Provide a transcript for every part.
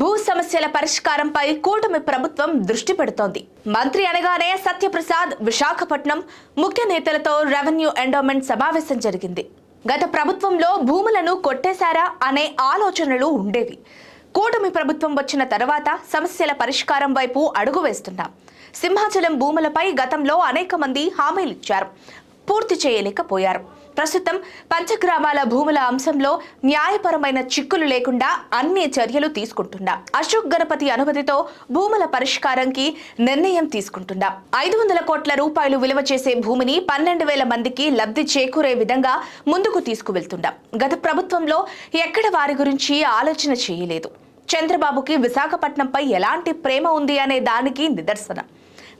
భూ సమస్యల పరిష్కారంపై కూటమి ప్రభుత్వం దృష్టి పెడుతోంది. మంత్రి అనగానే సత్యప్రసాద్ విశాఖపట్నం ముఖ్య నేతలతో రెవెన్యూ ఎండోమెంట్ సమావేశం జరిగింది. గత ప్రభుత్వంలో భూములను కొట్టేశారా అనే ఆలోచనలు ఉండేవి. కూటమి ప్రభుత్వం వచ్చిన తర్వాత సమస్యల పరిష్కారం వైపు అడుగు వేస్తున్నాం. సింహాచలం భూములపై గతంలో అనేక మంది హామీలిచ్చారు పూర్తి చేయలేకపోయారు. ప్రస్తుతం పంచగ్రామాల భూముల అంశంలో న్యాయపరమైన చిక్కులు లేకుండా అన్ని చర్యలు తీసుకుంటున్నా. అశోక్ గణపతి అనుమతితో భూముల పరిష్కారంకి నిర్ణయం తీసుకుంటున్నా. ఐదు వందల కోట్ల రూపాయలు విలువ చేసే భూమిని పన్నెండు వేల మందికి లబ్ధి చేకూరే విధంగా ముందుకు తీసుకువెళ్తున్నాం. గత ప్రభుత్వంలో ఎక్కడ వారి గురించి ఆలోచన చేయలేదు. చంద్రబాబుకి విశాఖపట్నంపై ఎలాంటి ప్రేమ ఉంది అనే దానికి నిదర్శనం.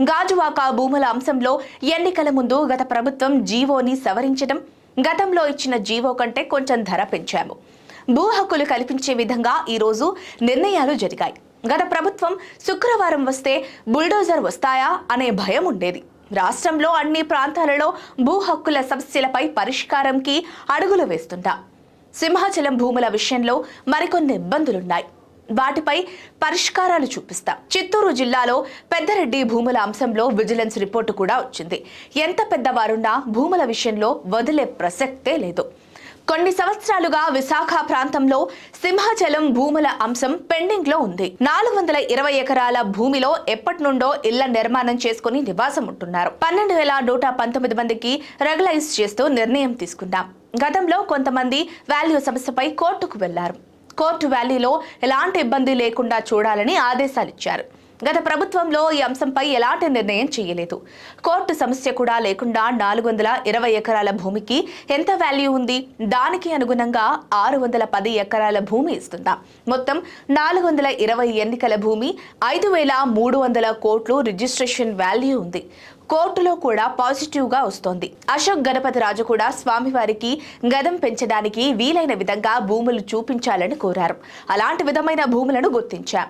గాజువాక భూముల అంశంలో ఎన్నికల ముందు గత ప్రభుత్వం జీవోని సవరించడం గతంలో ఇచ్చిన జీవో కంటే కొంచెం ధర పెంచాము. భూ హక్కులు కల్పించే విధంగా ఈరోజు నిర్ణయాలు జరిగాయి. గత ప్రభుత్వం శుక్రవారం వస్తే బుల్డోజర్ వస్తాయా అనే భయం ఉండేది. రాష్ట్రంలో అన్ని ప్రాంతాలలో భూ హక్కుల సమస్యలపై పరిష్కారంకి అడుగులు వేస్తుంటా. సింహాచలం భూముల విషయంలో మరికొన్ని ఇబ్బందులున్నాయి. వాటిపై పరిష్కారాలు చూపిస్తాం. చిత్తూరు జిల్లాలో పెద్దరెడ్డి భూముల అంశంలో విజిలెన్స్ రిపోర్టు కూడా వచ్చింది. ఎంత పెద్దవారున్నా భూముల విషయంలో వదిలే ప్రసక్తే లేదు. కొన్ని సంవత్సరాలుగా విశాఖ ప్రాంతంలో సింహాచలం భూముల అంశం పెండింగ్లో ఉంది. నాలుగు వందల ఇరవై ఎకరాల భూమిలో ఎప్పటి నుండో ఇళ్ళ నిర్మాణం చేసుకుని నివాసం ఉంటున్నారు. పన్నెండు వేల నూట పంతొమ్మిది మందికి రెగ్యులైజ్ చేస్తూ నిర్ణయం తీసుకున్నాం గతంలో కొంతమంది వాల్యూ సమస్యపై కోర్టుకు వెళ్ళారు. కోర్టు వ్యాలీలో ఎలాంటి ఇబ్బంది లేకుండా చూడాలని ఆదేశాలిచ్చారు గత ప్రభుత్వంలో ఈ అంశంపై ఎలాంటి నిర్ణయం చేయలేదు. కోర్టు సమస్య కూడా లేకుండా నాలుగు వందల ఇరవై ఎకరాల భూమికి ఎంత వాల్యూ ఉంది? దానికి అనుగుణంగా ఆరు వందల పది ఎకరాల భూమి ఇస్తుందా? మొత్తం నాలుగు వందల ఇరవై ఎన్నికల భూమి ఐదు వేల మూడు వందల కోట్లు రిజిస్ట్రేషన్ వాల్యూ ఉంది. కోర్టులో కూడా పాజిటివ్గా వస్తోంది. అశోక్ గణపతి రాజు కూడా స్వామివారికి గదం పెంచడానికి వీలైన విధంగా భూములు చూపించాలని కోరారు. అలాంటి విధమైన భూములను గుర్తించాం